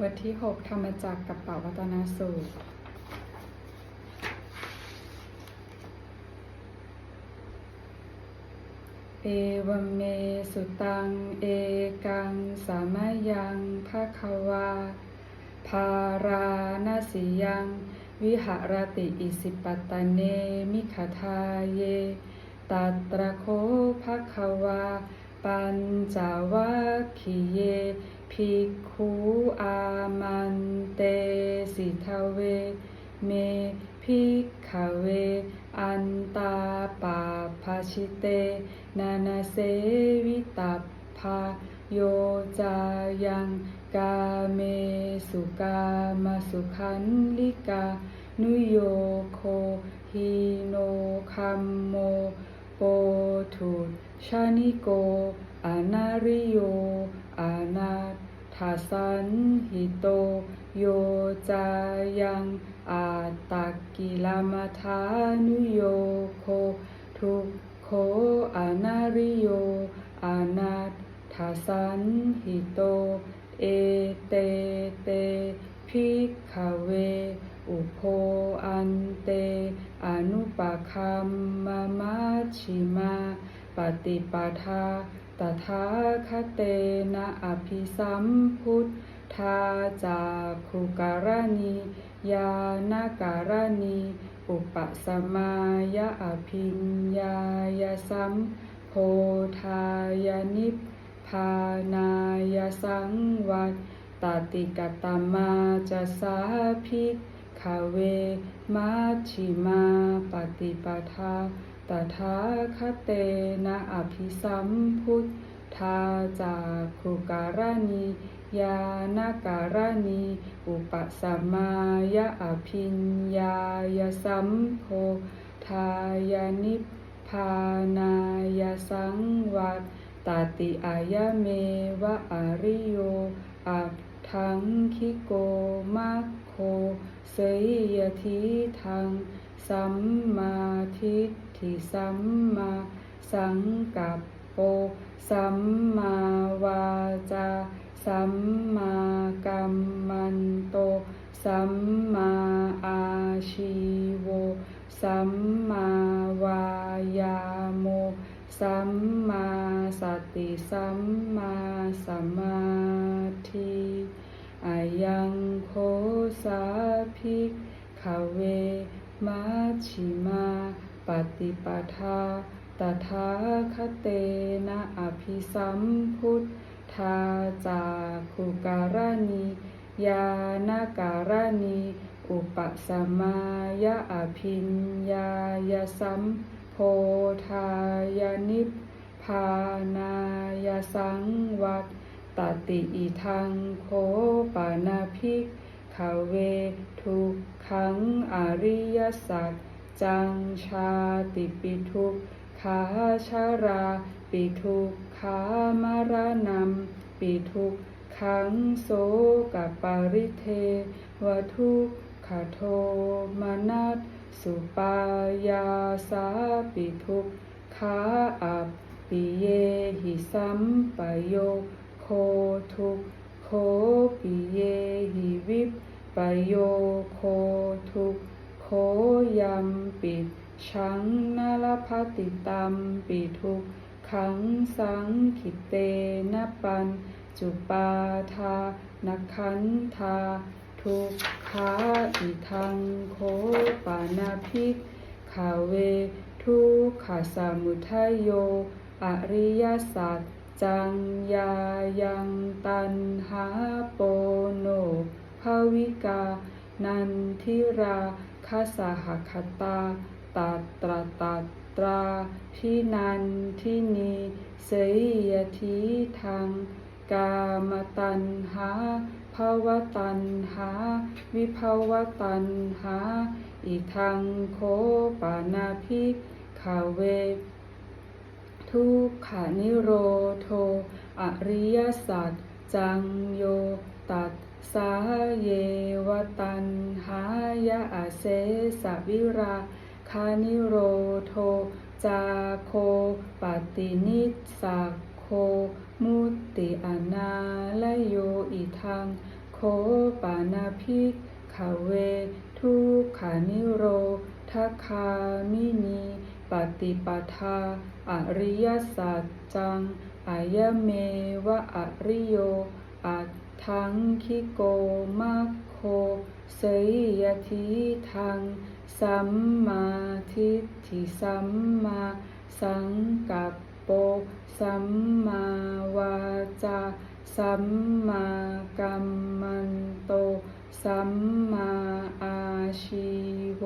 บทที่ 6 ธรรมจักรกับเปวัตนสูตร เอวเมสุตัง เอกัง สามายังภาควา ภาราณสิยัง วิหารติอิสิปตตเนมิขทาเย ตัตระโคภควา ปัญจวัคคีเย ภิกขุอามันเตสิทเว เมภิกขเว อันตาปาภาชิเต นานาเสวิตัพาโยจายังกาเมสุกามสุขันลิกา นุโยโคฮิโนคัมโมโปถุชานิโก อนาริโยอานา ทาสันหิโตโยจายังอาตักกิลามาทานุโยโคทุกโคอนาริโยอานาทาสันหิโตเอเตเตภิกขเว อุโพอันเต อนุปคัมมามาชิมา ปฏิปทา ตถาคเตนะอภิสัมพุทธาจาคุการณียานการณีอุปสมายะอภิญญายสัมโพธายนิพพานายสังวัตตติกตมาจะสาภิกขเว มัชชิมาปฏิปทาตถาคเตนะอภิสัมพุทธาจาคุการณียานการณีอุปสมมายะอภิญญายสัมโพธายนิพพานายสังวัตตติอายเมวะอริโยอัตถังคิโกมัคโค สยยทิทังสัมมาทิฏฐิสัมมาสังกัปโป สัมมาวาจา สัมมากัมมันโต สัมมาอาชีโว สัมมาวายาโม สัมมาสติ สัมมาสัมมา ตถาคเตนะอภิสัมพุทธาจาคุการณียานการณีอุปสมายะอภิญญายสัมโพธายนิพพานายสังวัตตติอิทังโคปานาภิกขเวทุขังอริยสัจจังชาติปิทุกขาชารา ปิทุกขามารนัมปิทุกขังโสกปาริเทวทุกขโทมนัสสุปายาสาปิทุกขาอัปปิเยหิสัมปโยโคทุกโคปิเยหิวิปปโยโคทุกโคยัมปิ ชังนาลพัติตัมปิทุกขังสังขิเตนะปัน จุปาทานขันธาทุกขาอิทังโคปานาภิกขเว ทุกขสามุทัยโย อริยสัจจังยายังตันหาโปโนภาวิกา นันทิราคสหคตา ตัตระตัตราพินันทินีเสยยทีทังกามตันหาภาวตันหา วิภาวตันหาอิทังโคปานาภิกขเว ทุกขานิโรโท อริยสัจจังโยตัสสาเยวตันหายะอาเสสวิราานิโรโท จาโคปตินิสสักโค มุตติอนาลโยอิทัง โคปานาภิกขเว ทุกขานิโรทคคามินีปฏิปทา อริยสัจจัง อายเมวะอริโย อัตถังคิโกมัคโค เสยยทิทัง สัมมาทิฏฐิสัมมาสังกัปโป สัมมาวาจา สัมมากัมมันโต สัมมาอาชีโว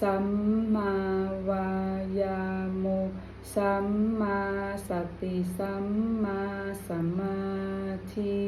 สัมมาวายาโม สัมมาสติ สัมมาสมาธิ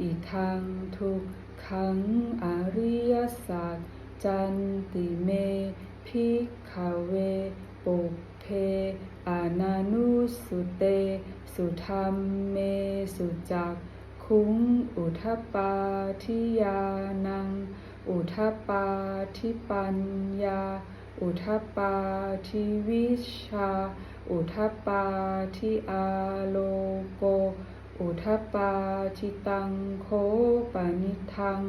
อิทังทุกขังอริยสัจ จันติเมพิกขเวปุเพอานานุสุเต สุธรรมเมสุจักคุงอุทปาทิยานัง อุทปาทิปัญญา อุทปาทิวิชา อุทปาทิอาโลโก อุทปปาทิตังโคปนิทัง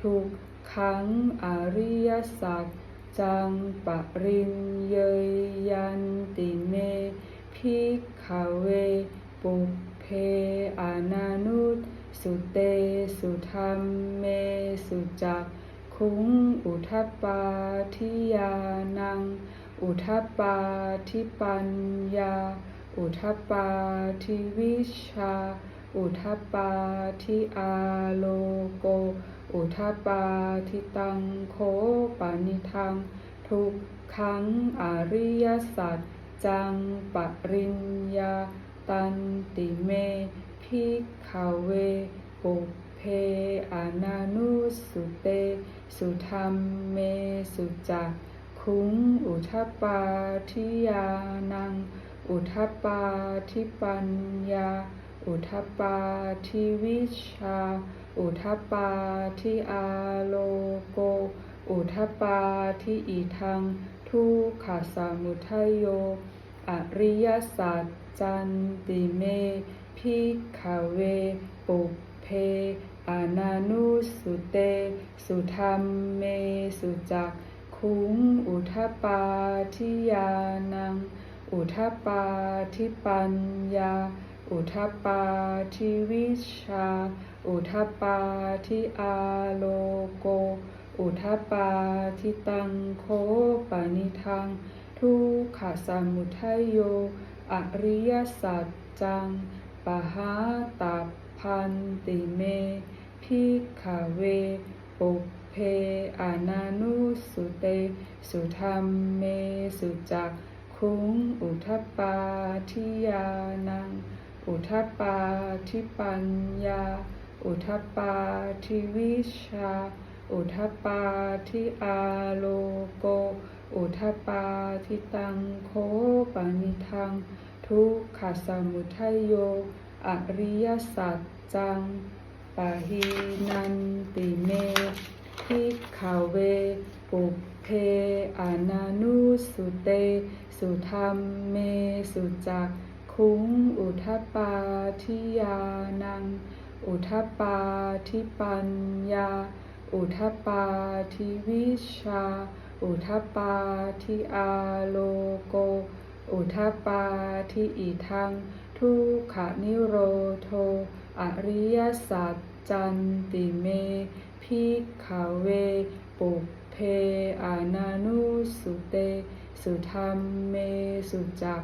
ทุก ขังอริยสัจจังปริญเยยยันติเมพิกขเว ปุเพอนานุตสุเตสุธรรมเมสุจักคุงอุทปปาทิยานัง อุทปปาทิปัญญา อุทปปาทิวิชชา อุทปปาทิอาโลโก อุทปปาทิตังโคปานิทัง ทุกขังอริยสัจจังปริญญาตันติเมพิกขเวปุเพอนานุสุเต สุธรรมเมสุจักคุงอุทปปาทิยานัง อุทปปาทิปัญญา อุทปปาทิวิชา อุทปปาทิอาโลโก อุทปปาทิอิทัง ทุกขสามุทัยโย อริยสัจจันติเม พิกขเว ปุเพอานานุสุเต สุธรรมเม สุจักคุง อุทปปาทิยานัง อุทปปาทิปัญญา อุทปปาทิวิชา อุทปปาทิอาโลโก อุทปปาทิตังโคปนิทัง ทุกขสมุทัยโย อริยสัจจัง ปะหาตัพพันติเม พิกขเว ปุเพอานานุสุเต สุธรรมเม สุจัก คุงอุทปปาทิยานัง อุทปปาทิปัญญา อุทปปาทิวิชา อุทปปาทิอาโลโก อุทปปาทิตังโคปานิทัง ทุกขสมุทัยโย อริยสัจจังปะหีนันติเมพิกขเว ปุเพอานานุสุเต สุธรรมเมสุจัก คุ้งอุทปปาทิยานัง อุทปปาทิปัญญา อุทปปาทิวิชา อุทปปาทิอาโลโก อุทปปาทิอิทัง ทุกขนิโรโท อริยสัจจันติเมพิกขเว ปุเพอานานุสุเต สุธรรมเมสุจัก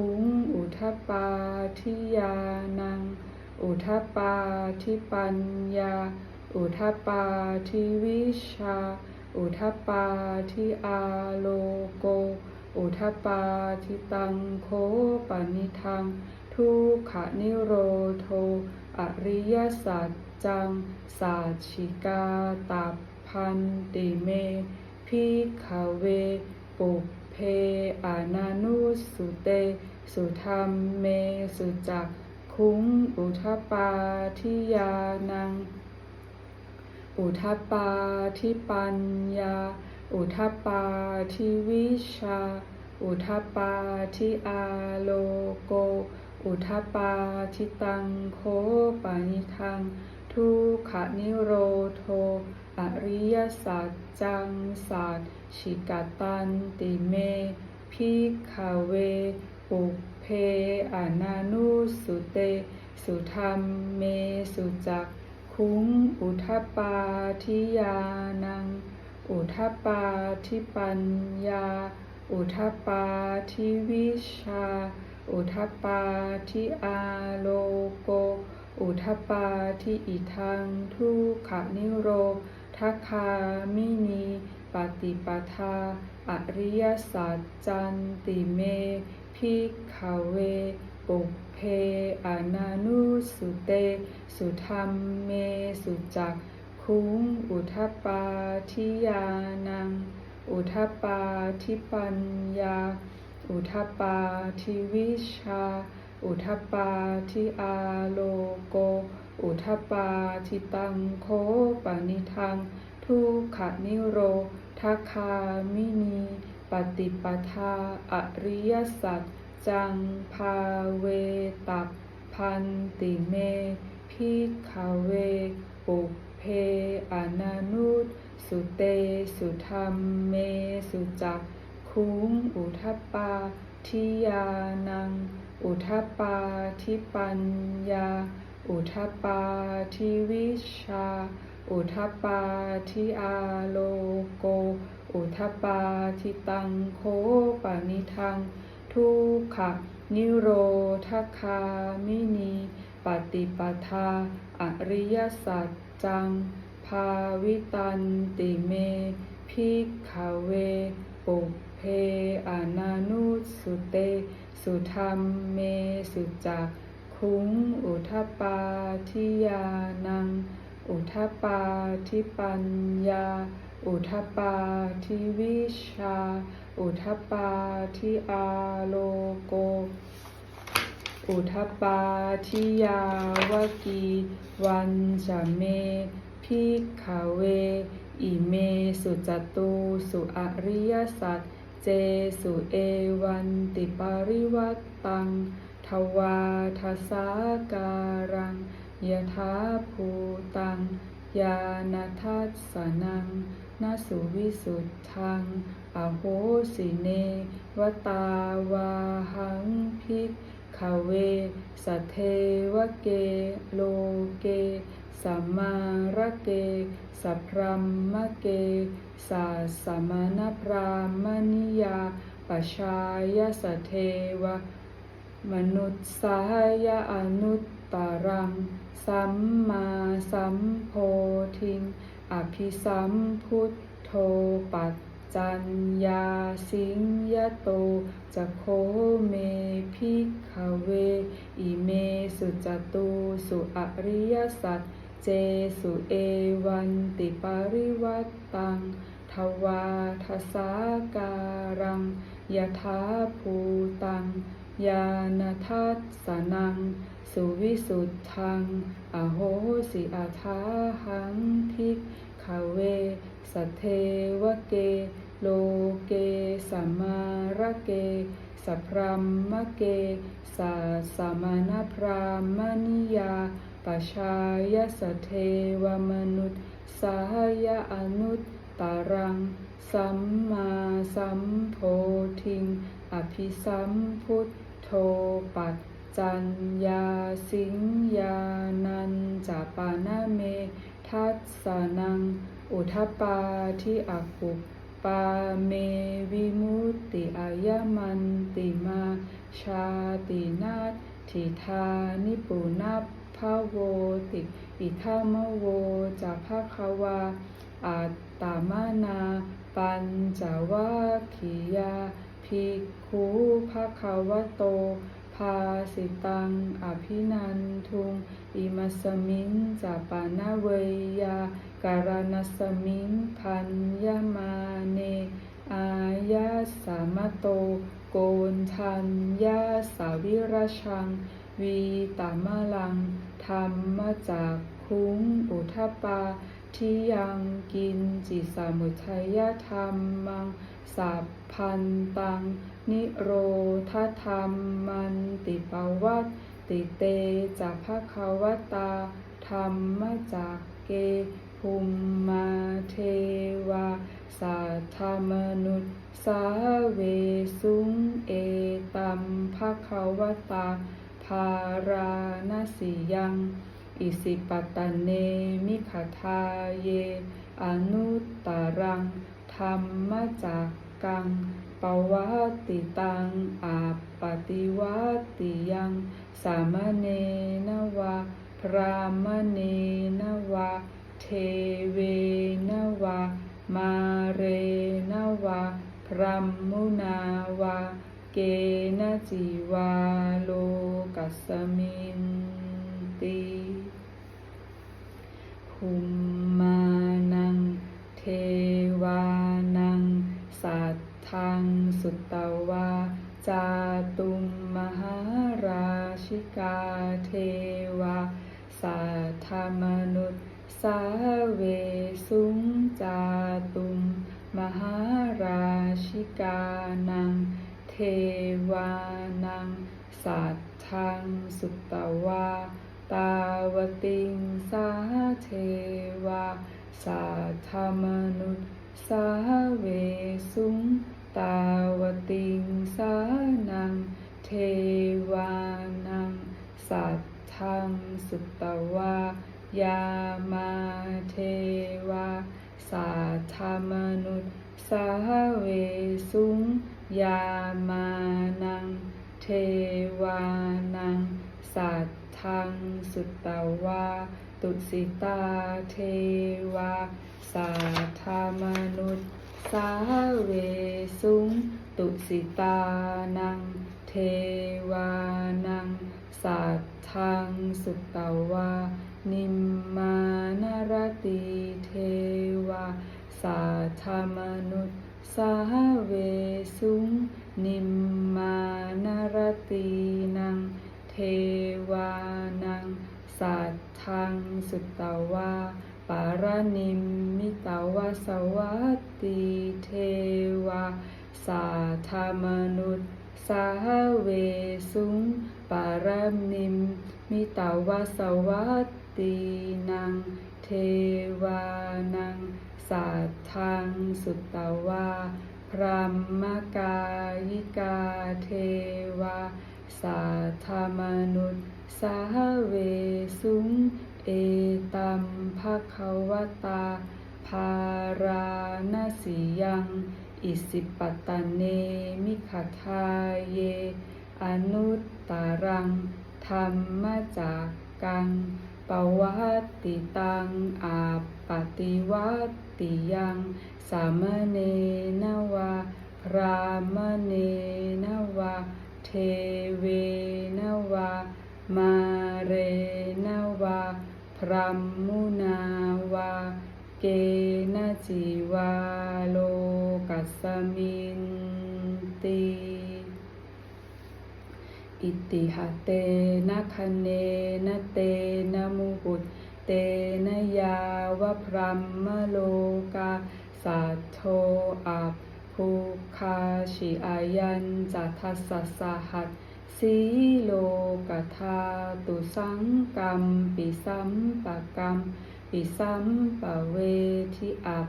คุงอุทปปาทิยานัง อุทปปาทิปัญญา อุทปปาทิวิชา อุทปปาทิอาโลโก อุทปปาทิตังโคปนิทัง ทุกขนิโรโท อริยสัจจัง สาชิกาตัพพันติเม พิขเวปุ เพอานานุสุเต สุธรรมเมสุจักคุงอุทปาทิยานัง อุทปาทิปัญญา อุทปาทิวิชา อุทปาทิอาโลโก อุทปาทิตังโคปานิทัง ทุขนิโรโท อริยสัจจังสัจ ฉิกาตันติเมพิกขเว ปุเพอนานุสุเต สุธรรมเมสุจักคุงอุทปาทิยานัง อุทปาทิปัญญา อุทปาทิวิชา อุทปาทิอาโลโก อุทปาทิอิทังทุขนิโรทัคคามินี ปฏิปทา อริยสัจจันติเมพิกขเวปุเพอนานุสุเต สุธรรมเมสุจักคุงอุทปาทิยานัง อุทปาทิปัญญา อุทปาทิวิชา อุทปาทิอาโลโก อุทปปาทิตังโคปนิทัง ทุกขนิโรทัคามินี ปฏิปทาอริยสัจจังภาเวตับพันติเมพิกขเวปุเพอนานุตสุเตสุธรรมเมสุจักคุ้งอุทปาทิยานัง อุทปาทิปัญญา อุทปาทิวิชา อุทปปาทิอาโลโก อุทปปาทิตังโคปนิทัง ทุกขนิโรธคามินีปฏิปทา อริยสัจจัง ภาวิตันติเม พิกขเวปุเพอนานุสุเต สุธรรมเมสุจัก คุงอุทปาทิยานัง อุทปปาทิปัญญา อุทปปาทิวิชา อุทปปาทิอาโลโก อุทปปาทิยาวกีวันจะเมพิกขเว อิเมสุจตุสุอริยสัจเจสุเอวันติปริวัตตังทวาทสาการัง ยถาภูตัง ยานาทัสสนังนาสุวิสุทธังอโหสิเน วตาวาหังพิกขเว สเทวเกโลเก สัมมาระเก สัพพรมมะเก สาสมณพรามณิยาปชายสเทวะ มนุษย์สายอนุตตรัง สัมมาสัมโพธิง อภิสัมพุทโธปัจจัญญาสิงยโตจะโคเมพิขเว อิเมสุจตุสุอริยสัจเจสุเอวันติปาริวัตตัง ทวาทสาการังยถาภูตัง ยานาทัสสนัง สุวิสุทธัง อโหสิอาทาหังพิกขเว สเทวเก โลเกสัมมาระเกสัพรมมะเกสาสมณพรามณิยาปชายสเทวมนุษย์สายอนุตตรัง สัมมาสัมโพธิง อภิสัมพุทธ โธปัจจัญญาสิงยานันจาปานาเม ทัสสนัง อุทปาทิอากุปาเมวิมุตติอายมันติมาชาตินาทิธานิปุนาภาโวติอิทามโวจะภาควาอัตตามานา ปัญจวัคคียา ภิกขุภะคะวะโต ภาสิตัง อภินันทุง อิมัสมิงจะปานาเวยยาการนัสมิงพันยมาเน อายาสามโต โกนทันยาสาวิรชัง วีตามะลัง ธรรมจากคุ้งอุทปา ที่ยังกินจิสามุทัยธรรมังสัพพันตัง นิโรธธรรมมันติปวัตติเตจะภะคะวตาธรรมจากเกภูมมาเทวาสัทธมนุษย์สาเวสุงเอตัมภะคะวตาภาราณสิยัง อิสิปตตเนมิขทาเย อนุตตรังธรรมจากกังปวัตติตังอาปฏิวัตติยัง สามเณนวะ พรามเณนวะ เทเวนวะ มาเรนวะ พรหมุนาวะ เกณจิวาโลกัสสมินติ ภูมมานัง เทวานัง สัทธัง สุตตวา จาตุมมหาราชิกาเทวา สัทธมนุษย์สาเวสุงจาตุม มหาราชิกานัง เทวานัง สัทธัง สุตตวา ตาวติงสาเทวาสัทธมนุษย์สาเวสุงตาวติงสานังเทวานังสัทธังสุตตวายามาเทวาสัทธมนุษย์สาเวสุงยามานังเทวานังสัต ทังสุตตวาตุสิตาเทวาสัทธมนุษย์สาเวสุงตุสิตานังเทวานังสัทธังสุตตวานิมมานรติเทวาสัทธมนุษย์สาเวสุงนิมมานรตินัง วานังสัทธังสุตตวาปารนิมมิตาวาสวัตติเทวาสัทธมนุษย์สาเวสุงปารนิมมิตาวาสวัตตินัง เทวานังสัทธังสุตตวาพรหมกายิกาเทวา สัทธมนุษย์สาเวสุง เอตัมภะคะวตา ภาราณสิยัง อิสิปตตเนมิขทาเย อนุตตรัง ธรรมจากกัง ปวัตติตัง อาปฏิวัตติยัง สามเณนวะพรามเณนวะ เทเวนวะมาเรนวะพรหมุนาวะเกณจิวาโลกัสมินติอิติหะเตนะคะเนนะเตนะมุหุตเตนะยาวะพรัมมโลกาสัทโทอัป ภูคาชิอายันจัทัสสะสหัสสีโลกธาตุสังกัมปิสัมปะกัมปิสัมปะเวทิอัป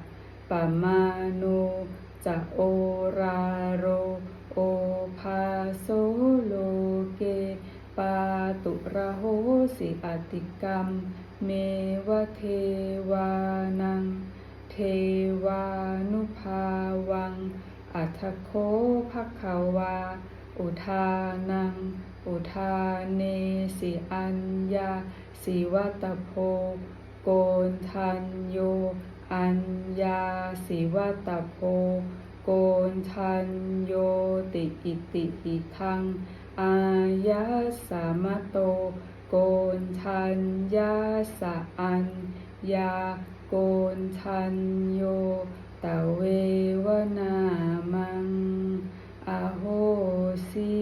ปะมาโนจะโอราโร โอภาโซโลเก ปาตุระโหสิอติกรรม เมวเทวานัง วานุภาวัง อัทโคภคววา อุทานัง อุทาเนสิอัญญาสิวัตโพ โกนทันโย อัญญาสิวัตโพ โกนทันโยติอิติอิทัง อายาสามะโต โกนทันยาสะอัญญา โกนชันโยตเววนามัง อโหสิ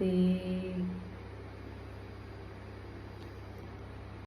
ติ